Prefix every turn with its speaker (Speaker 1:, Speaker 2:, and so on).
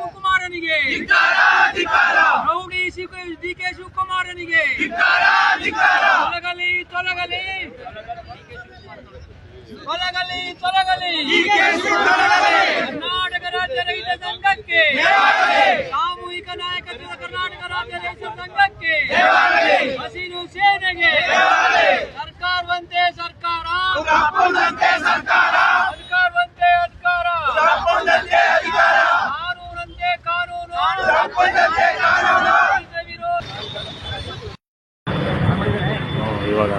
Speaker 1: ಶಿವಕುಮಾರನಿಗೆ. Rowdy D K. ಶಿವಕುಮಾರನಿಗೆ. ತೊಲಗಲಿ ತೊಲಗಲಿ. ತೊಲಗಲಿ ತೊಲಗಲಿ. ಕರ್ನಾಟಕ ರಾಜ್ಯ ರೈತ ಸಂಘಕ್ಕೆ. ಸಾಮೂಹಿಕ ನಾಯಕತ್ವದ ಕರ್ನಾಟಕ ರಾಜ್ಯ ರೈತ ಸಂಘಕ್ಕೆ. ಹಸಿರು
Speaker 2: ಇವಾಗ